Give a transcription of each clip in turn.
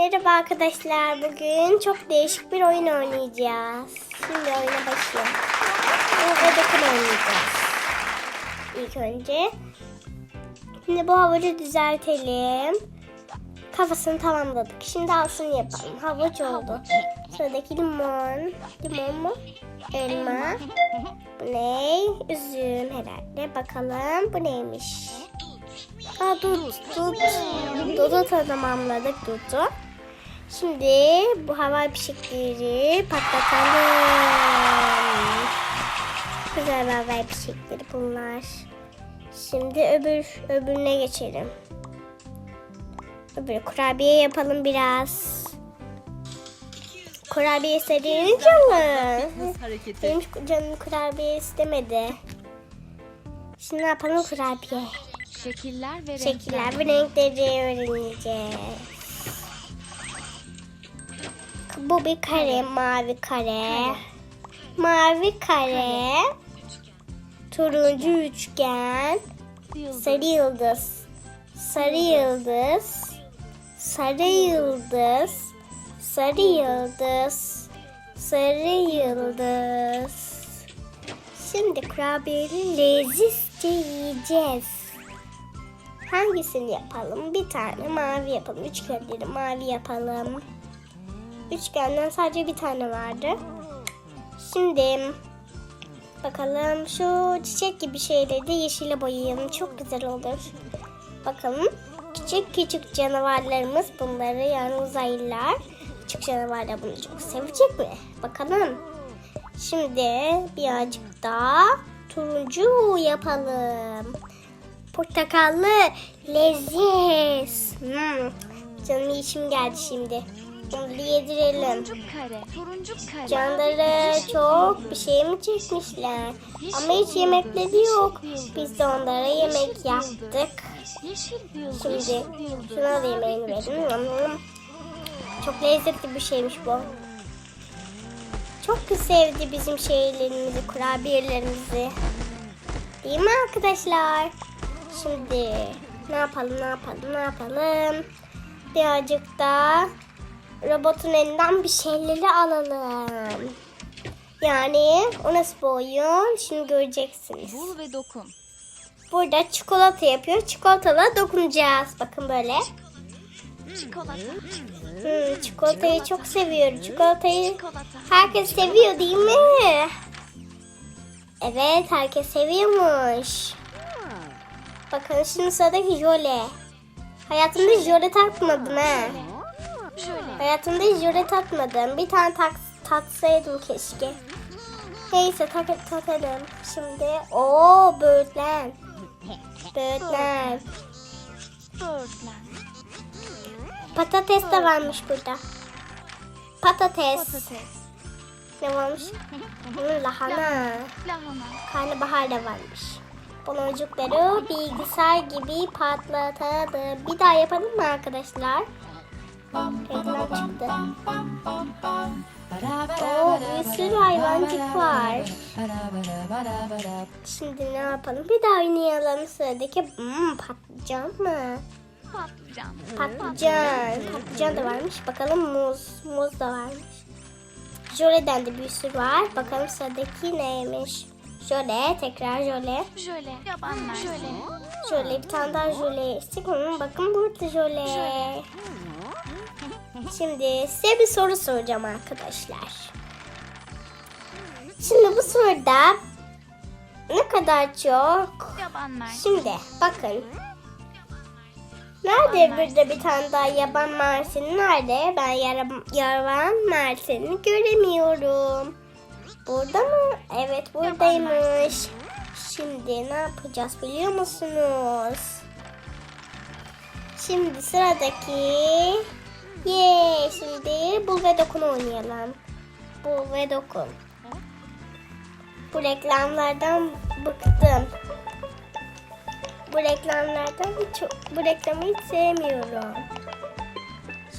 Merhaba arkadaşlar. Bugün çok değişik bir oyun oynayacağız. Şimdi oyuna başlayalım. Ve dokun oynayacağız. İlk önce. Şimdi bu havucu düzeltelim. Kafasını tamamladık. Şimdi altını yapalım. Havuç oldu. Sıradaki limon. Limon mu? Elma. Bu ne? Üzüm herhalde. Bakalım bu neymiş? Aa, dut, dut. Dudu tamamladık dudu. Şimdi bu hava fişekleri patlatalım. Güzel hava fişekleri bunlar. Şimdi öbür öbürüne geçelim. Öbür kurabiye yapalım biraz. Kurabiye istediğin hareketi. Benim canım kurabiye istemedi. Şimdi ne yapalım kurabiye? Şekiller ve Şekiller ve renkleri öğreneceğiz. Bu bir kare, mavi kare. Mavi kare. Turuncu üçgen. Yıldız. Sarı yıldız. Sarı yıldız. Sarı yıldız. Sarı yıldız. Sarı yıldız. Şimdi kurabiyeli lezizce yiyeceğiz. Hangisini yapalım? Bir tane mavi yapalım. Üçgenleri mavi yapalım. Üçgenden sadece bir tane vardı. Şimdi bakalım şu çiçek gibi şeyleri de yeşile boyayalım. Çok güzel olur. Bakalım küçük küçük canavarlarımız bunları yani uzaylılar. Küçük canavarlar bunu çok sevecek mi? Bakalım. Şimdi birazcık daha turuncu yapalım. Portakallı leziz. Hmm. Canım içim geldi şimdi. Bunu yedirelim. Turuncu kare. Turuncu kare. Canları çok bir şey mi çekmişler? Ama hiç yemekleri yok. Biz de onlara yemek yaptık. Şimdi şuna da yemeğini verin. Çok lezzetli bir şeymiş bu. Çok sevdi bizim şeylerimizi, kurabiyelerimizi. Değil mi arkadaşlar? Şimdi ne yapalım, ne yapalım, ne yapalım? Birazcık da robotun elinden bir şeyleri alalım. Yani o nasıl bir oyun? Şimdi göreceksiniz. Bul ve dokun. Burada çikolata yapıyor. Çikolatalara dokunacağız. Bakın böyle. Çikolata. Hmm, çikolatayı çok seviyorum. Çikolatayı Çikolata. herkes seviyor değil mi? Evet herkes seviyormuş. Bakın şimdi sıradaki jöle. Hayatımda jöle tatmadım ha. Hayatımda hiç jöle tatmadım. Bir tane tak, tatsaydım keşke. Neyse tak, tatalım. Şimdi o böğürtlen. Böğürtlen. Patates de varmış burada. Patates. Ne varmış? Hmm, lahana. Lahana. Karnabahar da varmış. Boncukları bilgisayar gibi patlatalım. Bir daha yapalım mı arkadaşlar? Reklam çıktı. Oo, bir sürü hayvancık var. Şimdi ne yapalım? Bir daha oynayalım sıradaki. Hmm, patlıcan mı? Patlıcan. Patlıcan. Patlıcan da varmış. Bakalım muz. Muz da varmış. Jöle'den de bir sürü var. Bakalım sıradaki neymiş? Jöle. Tekrar jöle. Jöle. Yabanlar. Jöle. Şöyle bir tane daha jöle. Hmm, bakın burada jöle. Şimdi size bir soru soracağım arkadaşlar. Şimdi bu soruda ne kadar çok. Şimdi bakın. Nerede burada bir tane daha yaban mersini? Nerede? Ben yaban mersini göremiyorum. Burada mı? Evet buradaymış. Şimdi ne yapacağız biliyor musunuz? Şimdi sıradaki Ye şimdi bul ve dokun oynayalım. Bul ve dokun. Bu reklamlardan bıktım. Bu reklamlardan çok, bu reklamı hiç sevmiyorum.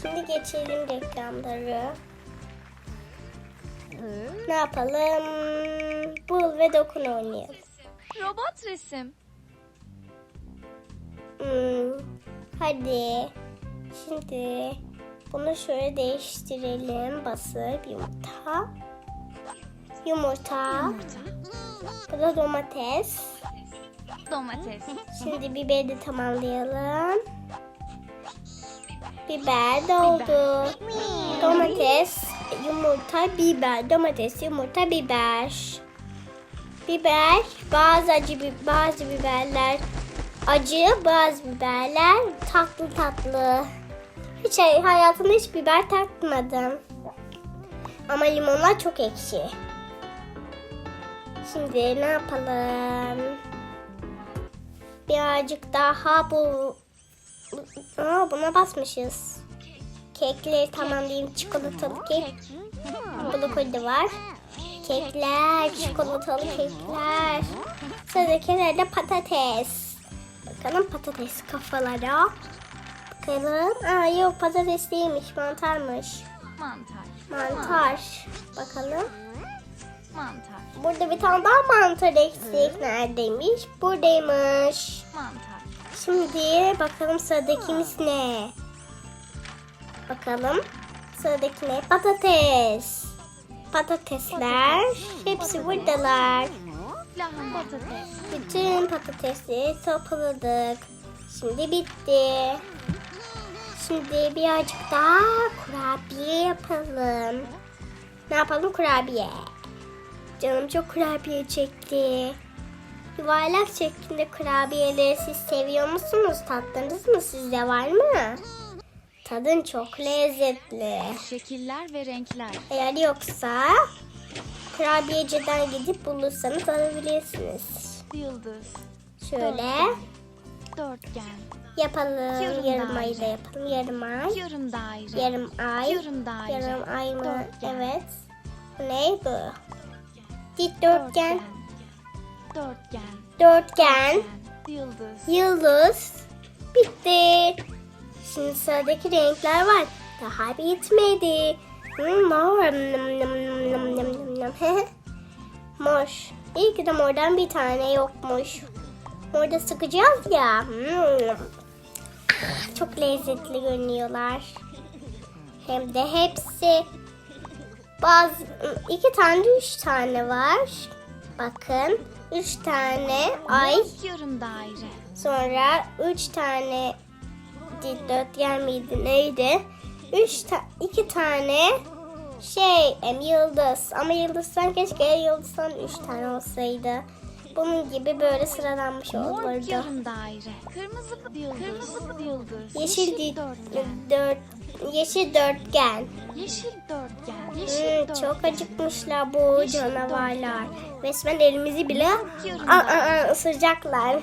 Şimdi geçelim reklamları. Ne yapalım? Bul ve dokun oynayalım. Robot resim. Hmm, hadi. Şimdi Bunu şöyle değiştirelim. Basıp yumurta. Yumurta. Yumurta. Bu da domates. Domates. Şimdi biberi de tamamlayalım. Biber de oldu. Domates, yumurta, biber. Domates, yumurta, biber. Biber, bazı acı bazı biberler acı, bazı biberler tatlı tatlı. Hiç hayatımda hiç biber tatmadım. Ama limonlar çok ekşi. Şimdi ne yapalım? Birazcık daha bu... Aa, buna basmışız. Kekleri tamamlayayım. Çikolatalı kek. De var. Kekler, çikolatalı kekler. Sıradaki de patates. Bakalım patates kafalara. Bakalım. Aa yok patates değilmiş, mantarmış. Mantar. Mantar. Bakalım. Mantar. Burada bir tane daha mantar eksik. Neredeymiş? Buradaymış. Mantar. Şimdi bakalım sıradakimiz ne? Bakalım sıradaki ne? Patates. Patatesler hepsi buradalar. Lahana. Patates. Bütün patatesleri topladık. Şimdi bitti. Şimdi birazcık daha kurabiye yapalım. Ne yapalım kurabiye? Canım çok kurabiye çekti. Yuvarlak şeklinde kurabiyeleri siz seviyor musunuz? Tattınız mı? Sizde var mı? Tadın çok lezzetli. Şekiller ve renkler. Eğer yoksa kurabiyeciden gidip bulursanız alabilirsiniz. Yıldız. Şöyle Dörtgen. Yapalım. Yarım Yarım ayı da yapalım. Yarım ay. Yarım daire. Yarım ay. Yarım daire. Yarım ay mı? Dörtgen. Evet. Ne bu? Dik dörtgen. Dörtgen. Yıldız. Yıldız. Bitti. Şimdi sıradaki renkler var. Daha bitmedi. Hmm, mor. Mor. İyi ki de mordan bir tane yokmuş. Morda sıkacağız ya. Çok lezzetli görünüyorlar. Hem de hepsi. Bazı iki tane üç tane var. Bakın. Üç tane ay. Yarım daire. Sonra üç tane dikdörtgen miydi neydi? Üç ta iki tane şey em, yıldız ama yıldızdan keşke yıldızdan üç tane olsaydı. Bunun gibi böyle sıralanmış Mor olurdu. yarım daire. Kırmızı yıldız. Kırmızı yıldız. Yeşil, di- dörtgen. dört yeşil dörtgen. Yeşil dörtgen. Hmm, Yeşil dörtgen. çok acıkmışlar bu canavarlar. Resmen elimizi bile aa, aa, aa, ısıracaklar.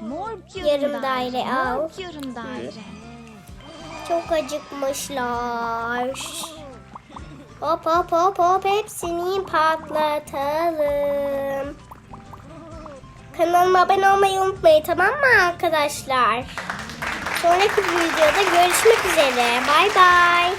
Mor Yarım daire al. Mor yarım daire. Çok acıkmışlar. Hop hop hop hop hepsini patlatalım. Kanalıma abone olmayı unutmayın tamam mı arkadaşlar? Sonraki videoda görüşmek üzere. Bay bay.